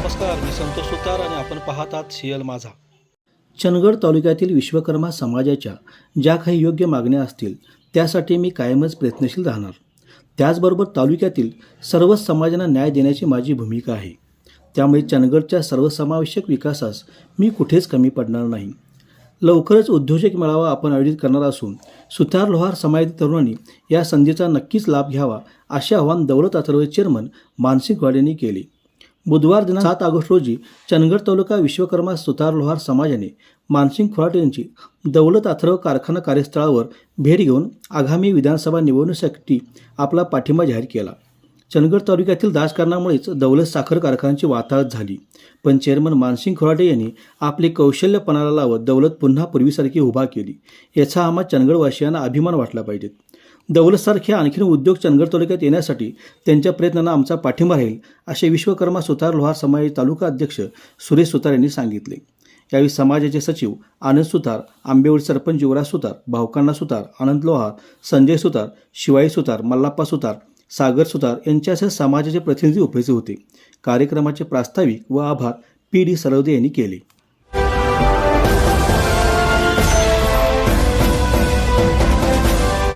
नमस्कार मी संतोष सुतार आणि आपण पाहतात सीएल माझा. चंदगड तालुक्यातील विश्वकर्मा समाजाच्या ज्या काही योग्य मागण्या असतील त्यासाठी मी कायमच प्रयत्नशील राहणार. त्याचबरोबर तालुक्यातील सर्वच समाजांना न्याय देण्याची माझी भूमिका आहे. त्यामुळे चंदगडच्या सर्वसमावेशक विकासास मी कुठेच कमी पडणार नाही. लवकरच उद्योजक मेळावा आपण आयोजित करणार असून सुतार लोहार समाजातील तरुणांनी या संधीचा नक्कीच लाभ घ्यावा असे आवाहन दौलत अथर्व चेअरमन मानसिक वाड यांनी केले. बुधवार दिनांक सात ऑगस्ट रोजी चंदगड तालुका विश्वकर्मा सुतार लोहार समाजाने मानसिंग खोराट यांची दौलत अथर्व कारखाना कार्यस्थळावर भेट घेऊन आगामी विधानसभा निवडणुकीसाठी आपला पाठिंबा जाहीर केला. चंदगड तालुक्यातील राजकारणामुळेच दौलत साखर कारखान्याची वाताहत झाली. पण चेअरमन मानसिंग खोराटे यांनी आपले कौशल्य पणाला लावत दौलत पुन्हा पूर्वीसारखी उभा केली. याचा आम्हा चंदगडवासियांना अभिमान वाटला पाहिजे. दौलतसारखे आणखीन उद्योग चंदगड तालुक्यात येण्यासाठी त्यांच्या प्रयत्नांना आमचा पाठिंबा राहील असे विश्वकर्मा सुतार लोहार समाज तालुका अध्यक्ष सुरेश सुतार यांनी सांगितले. यावेळी समाजाचे सचिव आनंद सुतार आंबेवळी सरपंच युवराज सुतार भावकांना सुतार आनंद लोहार संजय सुतार शिवाई सुतार मल्लाप्पा सुतार सागर सुतार यांच्यासह समाजाचे प्रतिनिधी उपस्थित होते. कार्यक्रमाचे प्रास्ताविक व आभार पी डी सरवदे यांनी केले.